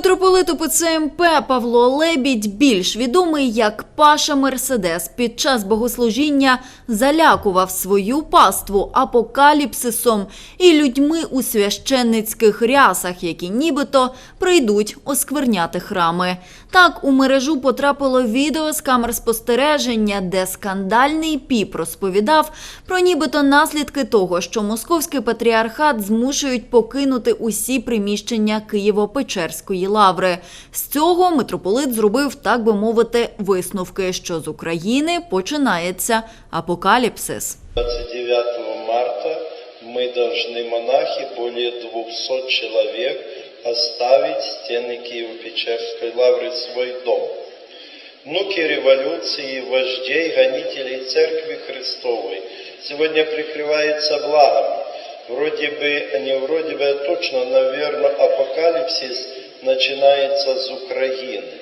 Митрополит УПЦ МП Павло Лебідь, більш відомий як Паша Мерседес, під час богослужіння залякував свою паству апокаліпсисом і людьми у священницьких рясах, які нібито прийдуть оскверняти храми. Так у мережу потрапило відео з камер спостереження, де скандальний піп розповідав про нібито наслідки того, що московський патріархат змушують покинути усі приміщення Києво-Печерської лаври. З цього митрополит зробив, так би мовити, висновки, що з України починається апокаліпсис. 29 марта мы должны, монахи, более 200 человек, оставить стены Киево-Печерской лавры свой дом. Внуки революции, вождей, гонителей Церкви Христовой сегодня прикрываются благом. Вроде бы, не вроде бы, а точно, наверное, апокалипсис начинается с Украины.